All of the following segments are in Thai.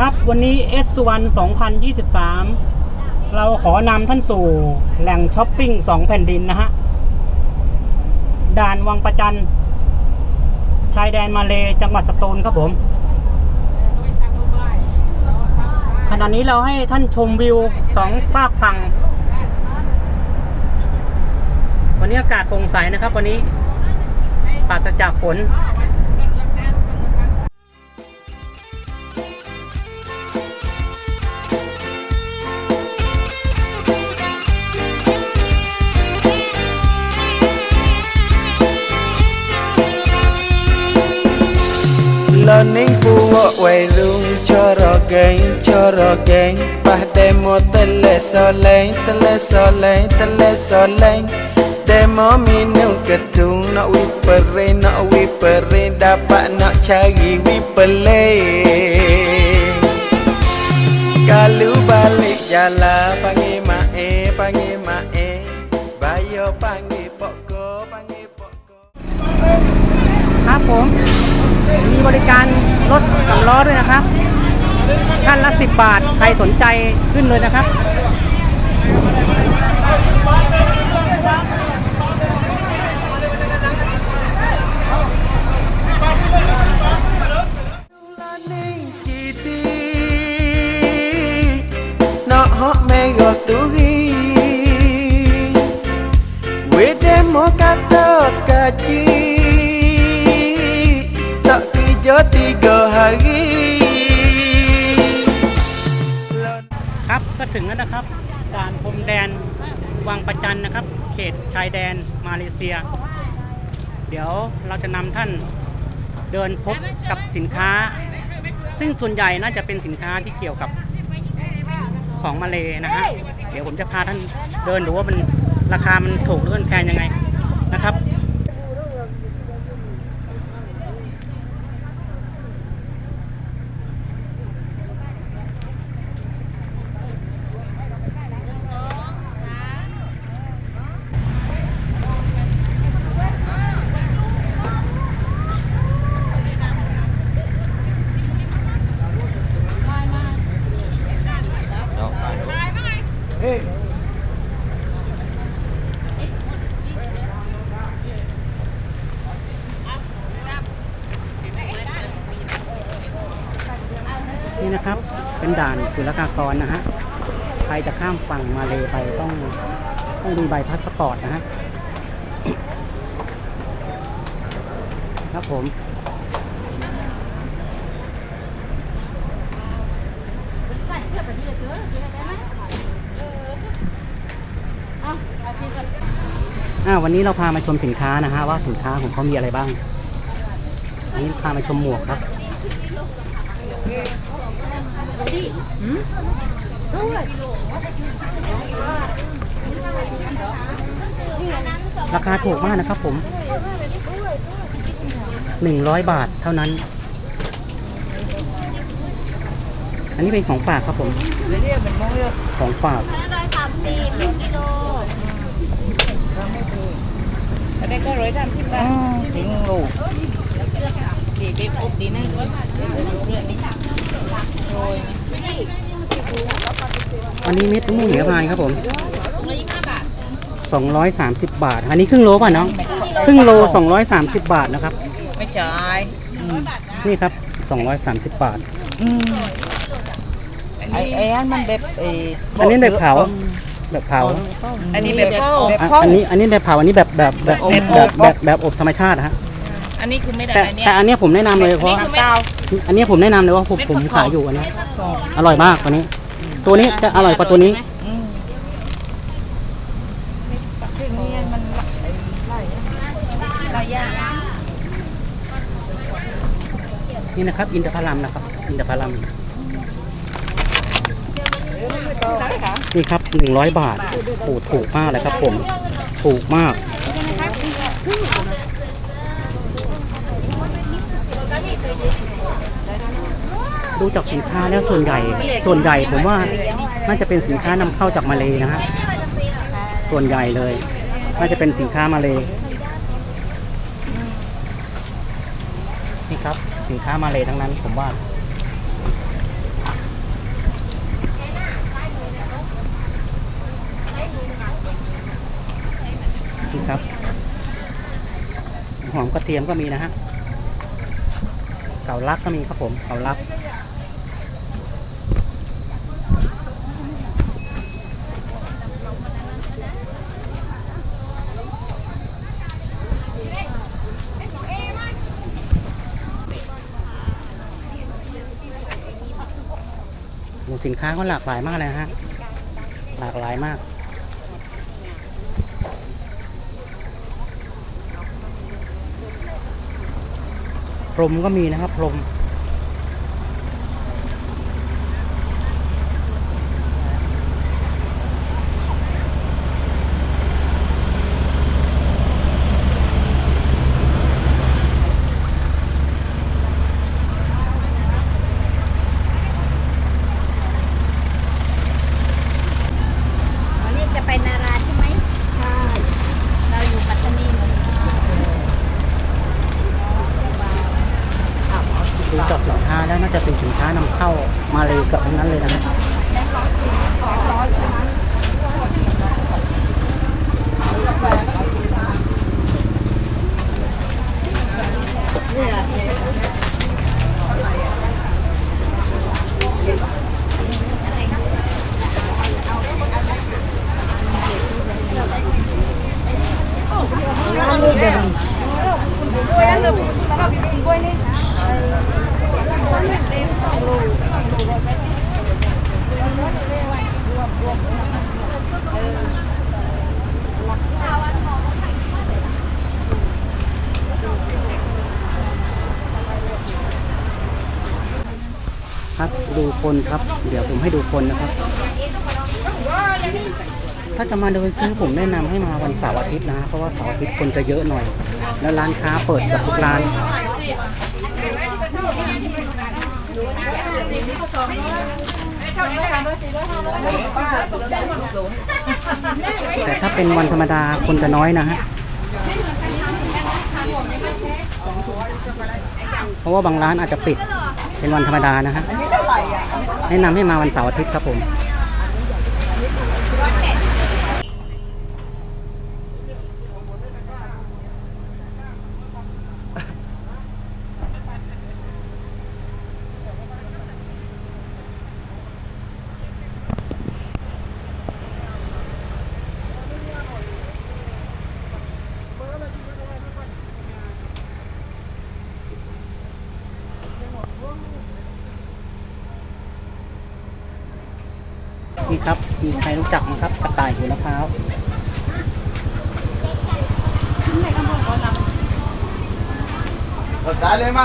ครับวันนี้ S1 2023 เราขอนำท่านสู่แหล่งช้อปปิ้งสองแผ่นดินนะฮะ ด่านวังประจัน ชายแดนมาเลจังหวัดสตูลครับผม ขณะนี้เราให้ท่านชมวิวสองฝากฝั่ง วันนี้อากาศโปร่งใสนะครับวันนี้ปราศจากฝน learning puwa wairung chorogeng chorogeng pahdemo tele soleng tele soleng tele soleng demo minum ketung nak wipere nak wipere dapat nak cari wipele kalau balik jala pangi mae pangi mae bayo pangi pokko pangi pokko apa มีบริการรถสำล้อด้วยนะครับท่านละ 10 บาท ใครสนใจขึ้นเลยนะครับ ถึงแล้วนะครับ ด่านพรมแดนวังประจันนะครับ เขตชายแดนมาเลเซีย เดี๋ยวเราจะนำท่านเดินพบกับสินค้า ซึ่งส่วนใหญ่น่าจะเป็นสินค้าที่เกี่ยวกับของมาเลนะฮะเดี๋ยวผมจะพาท่านเดินดูว่ามันราคามันถูกหรือมันแพงยังไงนะครับ ด่านศุลกากรนะฮะ ใครจะข้ามฝั่งมาเลไปต้องต้องมีใบพาสปอร์ตนะฮะ ครับผมอ่าวันนี้เราพามาชมสินค้านะฮะว่าสินค้าของเขามีอะไรบ้าง อันนี้พามาชมหมวกครับ ราคาถูกมากนะครับผมหนึ่งร้อยบาทเท่านั้น อันนี้เป็นของฝากครับผม ของฝากร้อยสามสิบกิโลอันนี้ก็ร้อยสามสิบบาทถึงลูกดีไปอบดีนั่นด้วยเรื่องนี้โรย อันนี้เม็ดมะม่วงเหนียวพายครับผมร้อยยี่สิบห้าบาท230 บาท อันนี้ครึ่งโลป่ะน้อง ครึ่งโล 230 บาทนะครับ ไม่ใช่นี่ครับ 230 บาท ไอ้ไอ้อันมันแบบไอ้อันนี้แบบเผาแบบเผาอันนี้แบบเข้าอะอันนี้ อันนี้แบบเผา อันนี้แบบแบบแบบแบบแบบอบแบบแบบอบธรรมชาตินะฮะ อันนี้คือไม่ได้แต่อันเนี้ยแต่อันเนี้ยผมแนะนำเลยเพอันราะนี้คือไม่เอาอันเนี้ยผมแนะนำเลยว่าผมเม็ดผมฟักทองขายอยู่อันเนี้ยอร่อยมากตัวนี้ ตัวนี้จะอร่อยกว่าตัวนี้อืมหลายอย่างนี่นะครับ อินทผลัมนะครับ อินทผลัมนี่ครับ100บาทโอ้ถูกมากเลยครับผม ถูกมาก ดูจากสินค้าแล้วส่วนใหญ่ ส่วนใหญ่ผมว่าน่าจะเป็นสินค้านำเข้าจากมาเลยนะฮะส่วนใหญ่เลย น่าจะเป็นสินค้ามาเลยนี่ครับ สินค้ามาเลยทั้งนั้นผมว่านี่ครับหอมกระเทียมก็มีนะฮะ เก่าลักก็มีครับผมเก่าลักสินค้าก็หลากหลายมากเลยฮะ หลากหลายมาก พรมก็มีนะครับพรม วันนี้จะไปนาราใช่ไหมใช่ เราอยู่ปัตตานีเหมือนกัน ดูจากสินค้าแล้วน่าจะเป็นสินค้านำเข้ามาเลยเกับทั้งนั้นเลยนะฮะครับดู คนครับ เดี๋ยวผมให้ดูคนนะครับ ถ้าจะมาเดินซื้อผมแนะนำให้มาวันเสาร์อาทิตย์นะ เพราะว่าเสาร์อาทิตย์คนจะเยอะหน่อย แล้วร้านค้าเปิดกับทุกร้านแต่ถ้าเป็นวันธรรมดาคนจะน้อยนะฮะ เพราะว่าบางร้านอาจจะปิด เป็นวันธรรมดานะฮะแนะนำให้มาวันเสาร์อาทิตย์ครับผม นี่ครับ มีใครรู้จักไหมครับกระต่ายหัวมะพร้าวรถได้เลยไหม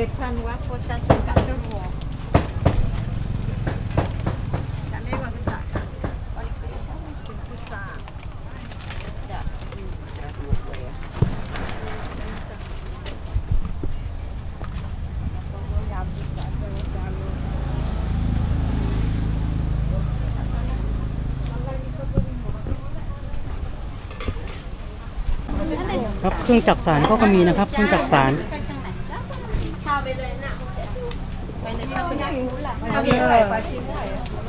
เขตพันวัดโพธิ์จันทร์จันทร์หัวจำได้ว่าภาษาค่ะวันนี้เป็นภาษาจะครับเครื่องจักสารก็ก็มีนะครับ เครื่องจักสาร ปเลยนะไปในพันเป็นอย่างนู้นแหละ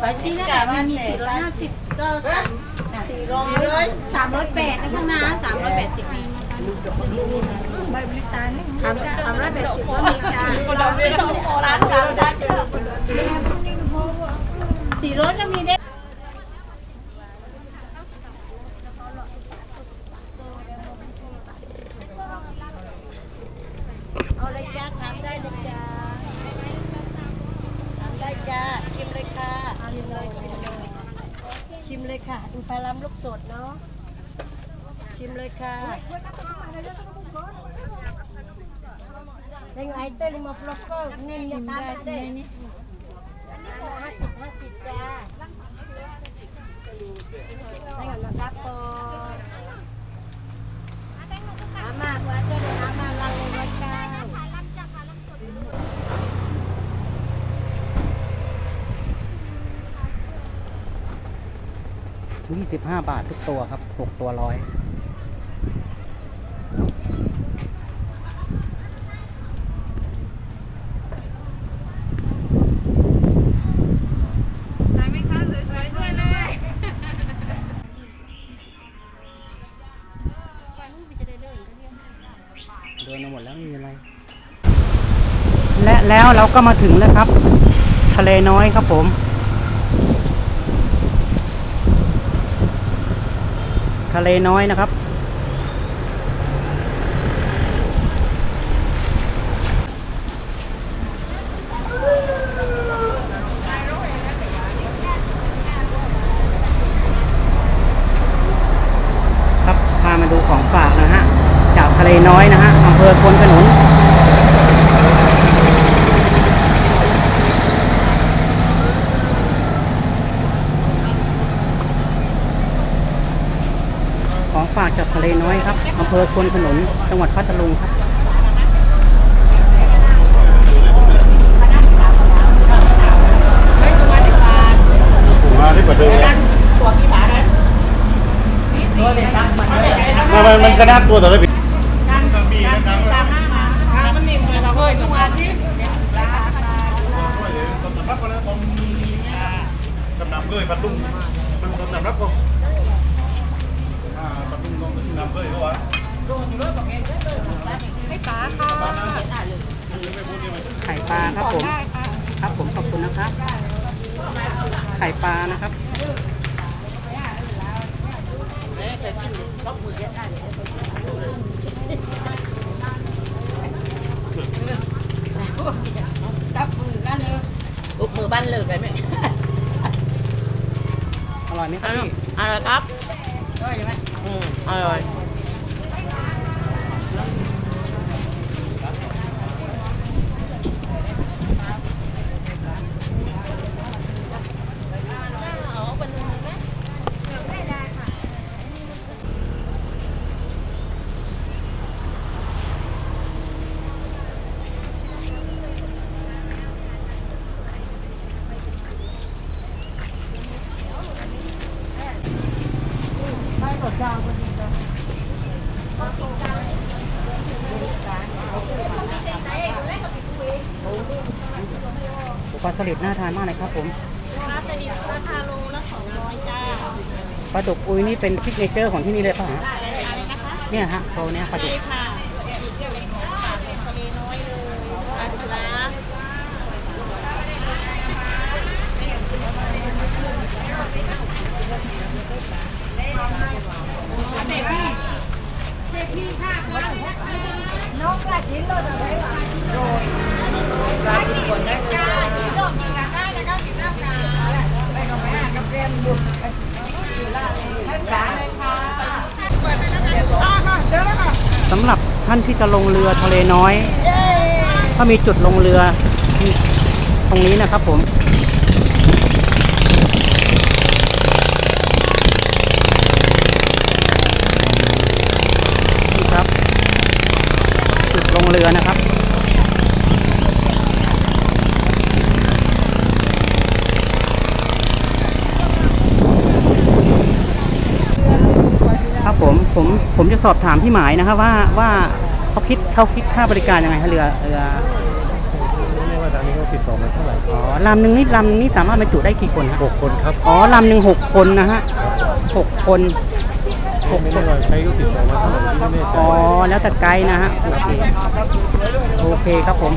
ปลาชิ้นนั่นแหละมันมีสี่ร้อยห้าสิบก็สี่ร้อยสามร้อยแปดนะข้างหน้าสามร้อยแปดสิบมีใบบริการสามสามร้อยแปดสิบก็มีค่ะเราไปส่งโคราชกันใช่ไหมสี่ร้อยก็มีได้ เอาเลยจ้าทำได้เลยจ้าทำได้จ้าชิมเลยค่ะชิมเลยชิมเลยชิมเลยค่ะอินทผลัมลูกสดเนาะชิมเลยค่ะ Tengok item lima puluh kau. Ni ni tak ada. Ini kau สิบห้าสิบจ้าให้กันนะครับก่อนหามากว่าจะได้หามาลังเลยวันจ้า 25 บาททุกตัวครับ 6 ตัวร้อยสวยเลยเดินมาหมดแล้วมีอะไร และแล้วเราก็มาถึงแล้วครับ ทะเลน้อยครับผม ทะเลน้อยนะครับ พามาดูของฝากนะฮะ จากทะเลน้อยนะฮะอำเภอควนขนุน ของฝาก จากทะเลน้อยครับอำเภอควนขนุนจังหวัดพัทลุงครับมาที่กว่าเดิมตัวกี่บาทนะมามันมันกระด้างตัวแต่ละปีการการการตามหน้ามาค่ะมันนิ่มเลยเราเคยทุกวันที่รับมาแล้วผมกำนำเลยปัดลุงมันกำนำรับก็ อ่าปัดลุงต้องนำเลยเขาวะไข่ปลาครับผมครับผมขอบคุณนะครับ ไข่ปลานะครับอุบมือบ้านเลยไปไหมอร่อยไหมครับพี่อร่อยครับ อร่อยไหมอืมอร่อย ปลาสลิดน่าทานมากเลยครับผมปลาสลิดราคาโลละสองร้อยจ้าปลาดุกอุยนี่เป็นซิกเนเจอร์ของที่นี่เลยป่ะฮะอะไรนะคะเนี่ยฮะโตเนี่ยปลาดุกใช่ค่ะอีกเดี๋ยวเป็นของฝากของทะเลน้อยเลยปลาดุกล้า สำหรับท่านที่จะลงเรือทะเลน้อยก็มีจุดลงเรือตรงนี้นะครับผม นี่ครับ จุดลงเรือนะครับ ครับผมผมผม จะสอบถามพี่หมายนะครับว่าว่าเขาคิดเขาคิดค่าบริการยังไงคะเรือเรือไม่ว่าตอนนี้เขาติดต่อมาเท่าไหร่อ๋อลำหนึ่งนี่ลำหนึ่งนี่สามารถบรรจุได้กี่คนครับหกคนครับอ๋อลำหนึ่งหกคนนะฮะหกคนหกไม่คได้นว่าใครก็ติดต่อมาเท่าไหร่ที่ไม่แน่ใจอ๋อแล้วแต่ไกด์นะฮะโอเคโอเคครับผม